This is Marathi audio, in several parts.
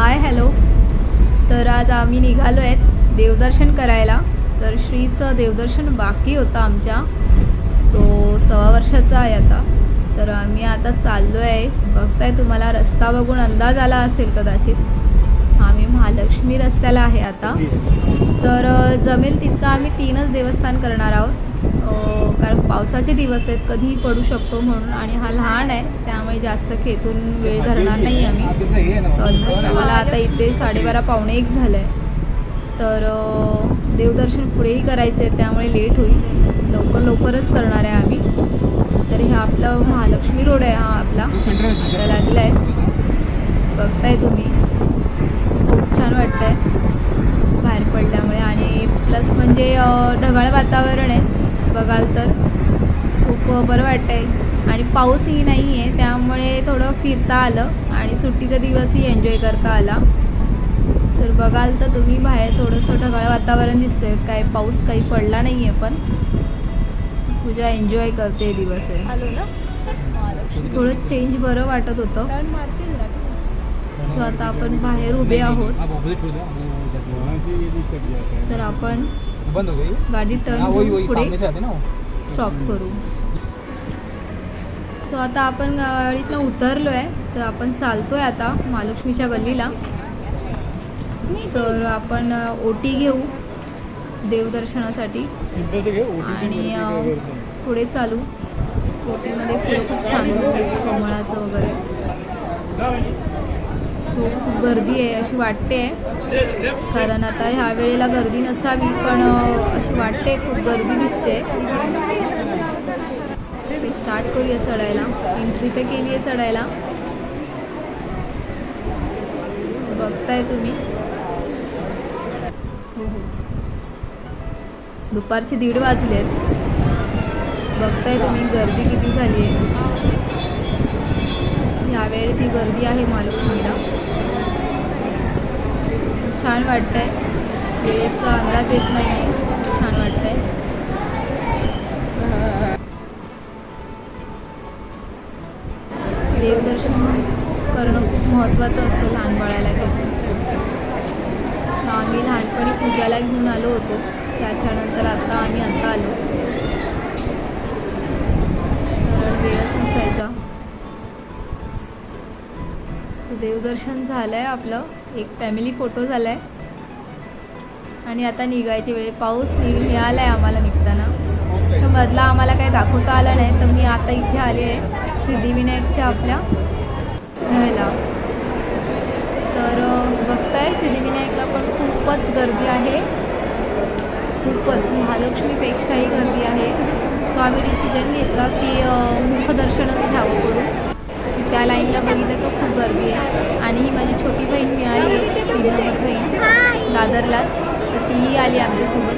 Hi hello. तर आज आम्ही निघालो आहेत देवदर्शन करायला. तर श्रीचं देवदर्शन बाकी होतं आमच्या. तो सव्वा वर्षाचा आहे आता. तर आम्ही आता चाललो आहे बघताय तुम्हाला रस्ता बघून अंदाज आला असेल कदाचित. आम्ही महालक्ष्मी रस्त्याला आहे आता. तर जमेल तितकं आम्ही तीनच देवस्थान करणार आहोत. कारण पावसाचे दिवस आहेत कधीही पडू शकतो म्हणून. आणि हा लहान आहे त्यामुळे जास्त खेचून वेळ धरणार नाही आम्ही. ऑलमोस्ट आता इथे साडेबारा पावणे एक झालं आहे तर देवदर्शन पुढेही करायचं आहे त्यामुळे लेट होईल. लवकर लवकरच करणार आहे आम्ही. तर हे आपलं महालक्ष्मी रोड आहे हा आपला. आता लागला आहे बघताय तुम्ही. खूप छान वाटतं आहे बाहेर पडल्यामुळे. आणि प्लस म्हणजे ढगाळ वातावरण आहे. बघाल तर. बरं वाटतं आहे आणि पाऊसही नाही आहे त्यामुळे थोडं फिरता आलं आणि सुट्टीचा दिवसही एन्जॉय करता आला. तर बघाल तर तुम्ही बाहेर थोडंसं ढगाळ वातावरण दिसतंय. काय पाऊस काही पडला नाही आहे पण. पूजा एन्जॉय करते दिवस. आहे आलो ना? थोडं चेंज बरं वाटत होतं. टर्न मारतील ना? तो आता आपण बाहेर उभे आहोत. तर आपण बंद हो गई गाडी हाँ टर्न पुढे। स्टॉप करू. सो आता आपण इथनं उतरलो आहे तर आपण चालतो आहे आता महालक्ष्मीच्या गल्लीला. तर आपण ओटी घेऊ देवदर्शनासाठी. आणि पुढे चालू. ओटीमध्ये फुलं खूप छान दिसते कमळाचं वगैरे. सो खूप गर्दी आहे अशी वाटते. कारण आता ह्या वेळेला गर्दी नसावी पण अशी वाटते खूप गर्दी दिसते. स्टार्ट करूया चढायला. एंट्री तर केली आहे चढायला. बघताय तुम्ही. हो हो. दुपारचे दीड वाजले आहेत बघताय तुम्ही गर्दी किती झाली आहे यावेळी ती गर्दी आहे महालक्ष्मीला छान वाटतंय. वेळेचा अंदाज येत नाही आहे छान वाटतंय. देवदर्शन करणं खूप महत्त्वाचं असतं लहान बाळाला घेऊन. आम्ही लहानपणी पूजाला घेऊन आलो होतो. त्याच्यानंतर आता आम्ही आता आलो. तर वेळच नसायचा सो देवदर्शन झालं आहे आपलं. एक फॅमिली फोटो झाला आहे आणि आता निघायची वेळ. पाऊस मिळाला आहे आम्हाला निघताना. तर मधला आम्हाला काही दाखवता आलं नाही तर मी आता इथे आली आहे. सिद्धिविनायकच्या आपल्या ह्याला तर बघताय सिद्धिविनायकला पण खूपच गर्दी आहे. खूपच महालक्ष्मीपेक्षाही गर्दी आहे. सो आम्ही डिसिजन घेतला की मुखदर्शनच घ्यावं करून. त्या लाईनला बघितलं तर खूप गर्दी आहे. आणि ही माझी छोटी बहीण मिळाली आहे. तीन नंबर बहीण. दादरलाच. तर तीही आली आमच्यासोबत.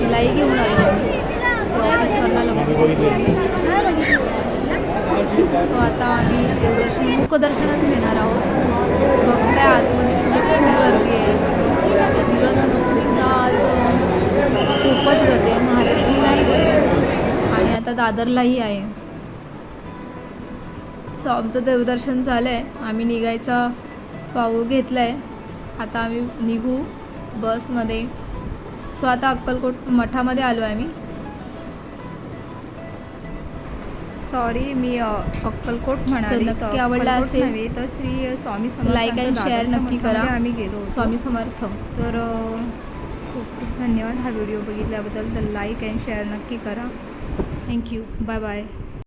तिलाही घेऊन आलो आम्ही तो ऑफिसवरनं लवकर तो आता आम्ही देवदर्शन मुखदर्शनच घेणार आहोत. बघताय आतमध्ये सुद्धा खूप गर्दी आहे. दिवस एकदा आज खूपच गर्दी आहे. महालक्ष्मीलाही आणि आता दादरलाही आहे. सो आमचं देवदर्शन झालं आहे आम्ही निघायचा पाऊ घेतला आहे आता आम्ही निघू बसमध्ये. सो आता अक्कलकोट मठामध्ये आलो आहे मी सॉरी मी अक्कलकोट म्हणाली नक्की आवडला असेल. तर श्री स्वामी Like and share नक्की करा. आम्ही गेलो. स्वामी समर्थ. तर खूप खूप धन्यवाद हा व्हिडिओ बघितल्याबद्दल. तर लाईक अँड शेअर नक्की करा. Thank you bye bye